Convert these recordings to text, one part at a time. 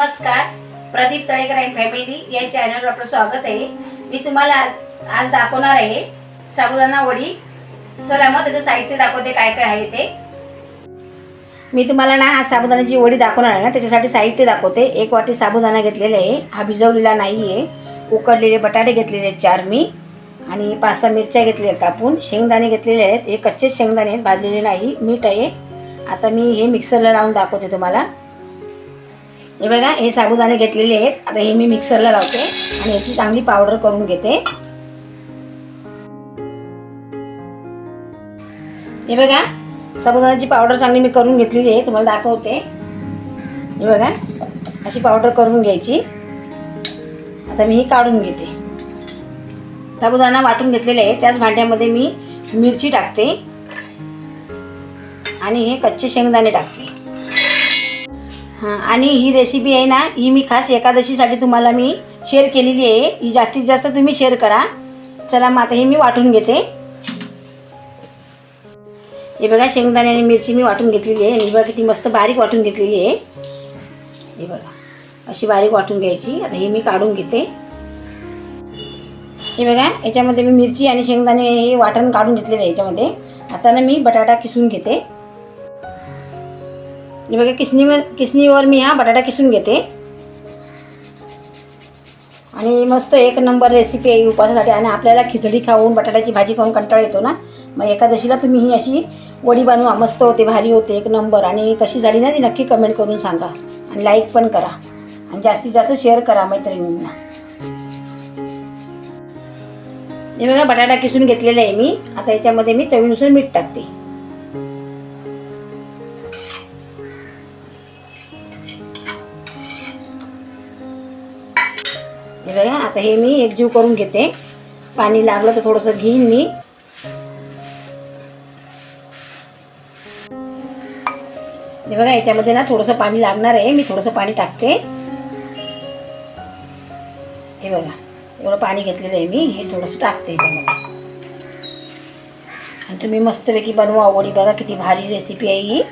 नमस्कार. Pradeep Talekar and family या चॅनलवर आपलं स्वागत आहे. मी तुम्हाला आज आज दाखवणार आहे साबुदाणा वडी. चला मग त्याचं साहित्य दाखवते काय काय आहे ते. मी तुम्हाला ना हा साबुदाण्याची वडी दाखवणार आहे ना त्याच्यासाठी साहित्य दाखवते. एक वाटी साबुदाणा घेतलेला आहे. हा भिजवलेला नाही आहे उकडलेले बटाटे घेतलेले आहेत चार मी. आणि पाच सहा मिरच्या घेतलेल्या आहेत कापून. शेंगदाणे घेतलेले आहेत. हे कच्चेच शेंगदाणे आहेत भाजलेले नाही. मीठ आहे. आता मी हे मिक्सरला लावून दाखवते तुम्हाला. हे बघा हे साबुदाणे घेतलेले आहेत. आता हे मी मिक्सरला लावते आणि याची चांगली पावडर करून घेते. हे बघा साबुदाण्याची पावडर चांगली मी करून घेतलेली आहे तुम्हाला दाखवते. हे बघा अशी पावडर करून घ्यायची. आता मी ही काढून घेते. साबुदाणा वाटून घेतलेले आहे त्याच भांड्यामध्ये मी मिरची टाकते. आणि हे कच्चे शेंगदाणे टाकते. हां आणि ही रेसिपी आहे ना ही मी खास एकादशीसाठी तुम्हाला मी शेअर केलेली आहे. ही जास्तीत जास्त तुम्ही शेअर करा. चला मग आता हे मी वाटून घेते. हे बघा शेंगदाणे आणि मिरची मी वाटून घेतलेली आहे. आणि बघा किती मस्त बारीक वाटून घेतलेली आहे. हे बघा अशी बारीक वाटून घ्यायची. आता हे मी काढून घेते. हे बघा याच्यामध्ये मी मिरची आणि शेंगदाणे हे वाटण काढून घेतलेलं आहे याच्यामध्ये. आता ना मी बटाटा किसून घेते. हे बघा किसणीवर किसनीवर मी हा बटाटा किसून घेते. आणि मस्त एक नंबर रेसिपी आहे उपासासाठी. आणि आपल्याला खिचडी खाऊन बटाट्याची भाजी खाऊन कंटाळा येतो ना? मग एकादशीला तुम्ही ही अशी वडी बनवा. मस्त होते भारी होते एक नंबर. आणि कशी झाली ना ती नक्की कमेंट करून सांगा. आणि लाईक पण करा. आणि जास्तीत जास्त शेअर करा मैत्रिणींना. हे बघा बटाटा किसून घेतलेला आहे मी. आता याच्यामध्ये मी चवीनुसार मीठ टाकते. हे बघा आता हे मी एकजीव करून घेते. पाणी लागलं तर थोडंसं घेईन मी. हे बघा याच्यामध्ये ना थोडंसं पाणी लागणार आहे. मी थोडंसं पाणी टाकते. हे बघा एवढं पाणी घेतलेलं आहे मी. हे थोडंसं टाकते याच्यामध्ये. आणि तुम्ही मस्तपैकी बनवा आवडी. बघा किती भारी रेसिपी आहे ही.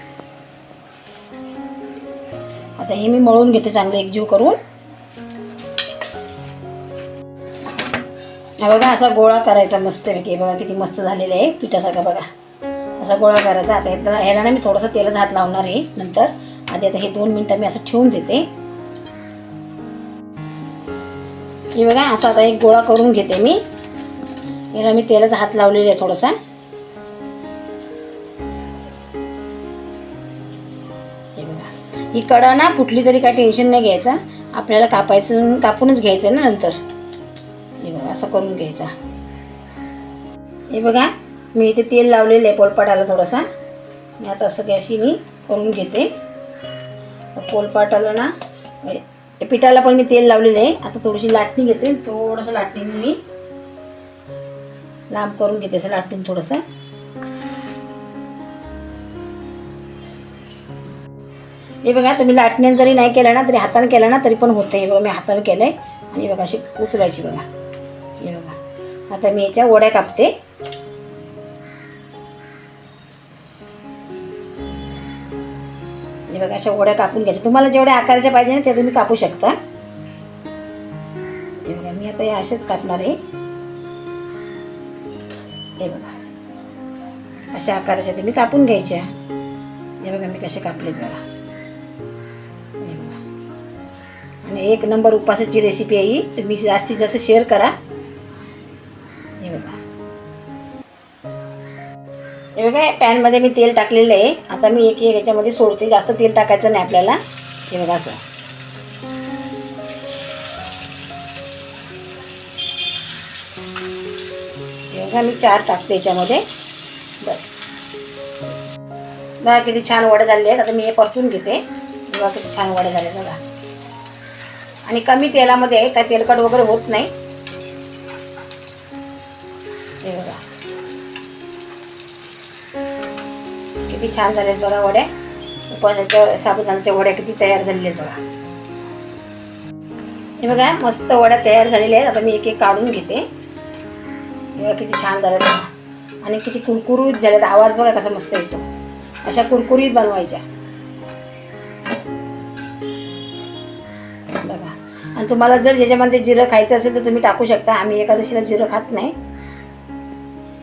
आता हे मी मळून घेते चांगलं एकजीव करून. हा बघा असा गोळा करायचा मस्तपैकी बघा किती मस्त झालेला आहे पिठासारखा बघा. असा गोळा करायचा. आता ह्याला ह्याला ना मी थोडंसं तेलच हात लावणार आहे नंतर. आधी आता हे दोन मिनटं मी असं ठेवून देते. हे बघा असा आता एक गोळा करून घेते मी. याला मी तेलाचा हात लावलेला आहे थोडासा. हे बघा. ही कडा ना फुटली तरी काय टेन्शन नाही घ्यायचं. आपल्याला कापायचं कापूनच घ्यायचं ना नंतर. हे बघा असं करून घ्यायचा. हे बघा मी इथे तेल लावलेलं आहे पोलपाटाला थोडासा. मी आता असं अशी मी करून घेते. पोलपाटाला ना पिठाला पण मी तेल लावलेलं आहे. आता थोडीशी लाटणी घेते थोडंसं लाटणीने मी लांब करून घेते असं लाटून थोडंसं. हे बघा तुम्ही लाटण्याने जरी नाही केलं ना तरी हाताने केलं ना तरी पण होतं हे बघा मी हाताने केलं आहे आणि बघा अशी उचलायची बघा. आता मी याच्या ओड्या कापते. हे बघा अशा ओड्या कापून घ्यायच्या. तुम्हाला जेवढ्या आकाराच्या पाहिजे ना ते तुम्ही कापू शकता. हे बघा मी आता हे अशाच कापणार आहे. हे बघा अशा आकाराच्या तुम्ही कापून घ्यायच्या. हे बघा मी कसे कापलेत बघा. हे बघा. आणि एक नंबर उपासाची रेसिपी आहे ही. तुम्ही जास्तीत जास्त शेअर करा. हे बघा. हे बघा पॅनमध्ये मी तेल टाकलेलं आहे. आता मी एक एक याच्यामध्ये सोडते. जास्त तेल टाकायचं नाही आपल्याला. हे बघा असं. हे बघा मी चार टाकते याच्यामध्ये. बस. बघा किती छान वडे झाले आहेत. आता मी हे परतून घेते. बघा किती छान वडे झाले बघा. आणि कमी तेलामध्ये काय तेलकट वगैरे होत नाही. हे बघा किती छान झालेत बघा वड्या उपासाच्या साबुदाण्याच्या वड्या किती तयार झालेल्या आहेत बघा. हे बघा मस्त वड्या तयार झालेल्या आहेत. आता मी एक एक काढून घेते. हे बघा किती छान झाल्यात बघा. आणि किती कुरकुरीत झाल्यात आवाज बघा कसा मस्त येतो. अशा कुरकुरीत बनवायच्या. बघा. आणि तुम्हाला जर ज्याच्यामध्ये जिरं खायचं असेल तर तुम्ही टाकू शकता. आम्ही एकादशीला जिरं खात नाही.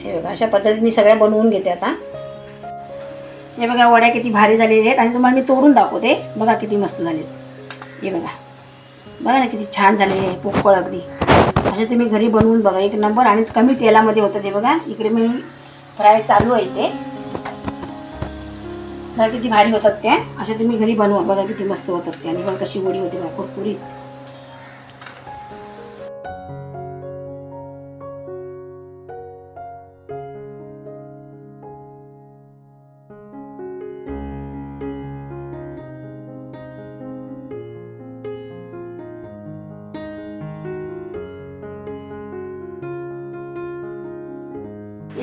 हे बघा अशा पद्धतीने मी सगळ्या बनवून घेते आता. हे बघा वड्या किती भारी झालेल्या आहेत. आणि तुम्हाला मी तोडून दाखवते. बघा किती मस्त झालेत. हे बघा. बघा ना किती छान झालेले आहे पोकळ अगदी. असे तुम्ही घरी बनवून बघा. एक नंबर. आणि कमी तेलामध्ये होतं ते बघा. इकडे मी फ्राय चालू आहे ते बघा किती भारी होतात त्या. अशा तुम्ही घरी बनवा. बघा किती मस्त होतात ते आणि बघा कशी वडी होते बघा कुरकुरीत.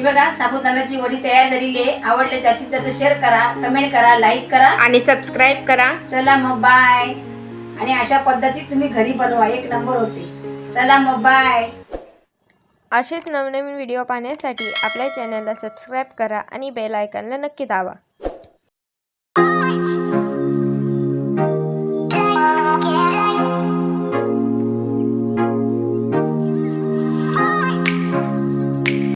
ही बघा साबुदाण्याची वडी तयार झालेली आहे. आवडले जास्तीत जास्त शेअर करा कमेंट करा लाईक करा. आणि सबस्क्राईब करा. चला मग बाय आणि अशा पद्धतीत तुम्ही घरी बनवा एक नंबर होते. चला मग बाय असेच नवनवीन व्हिडिओ पाहण्यासाठी आपल्या चॅनलला सबस्क्राईब करा आणि बेल आयकॉनला नक्की दाबा.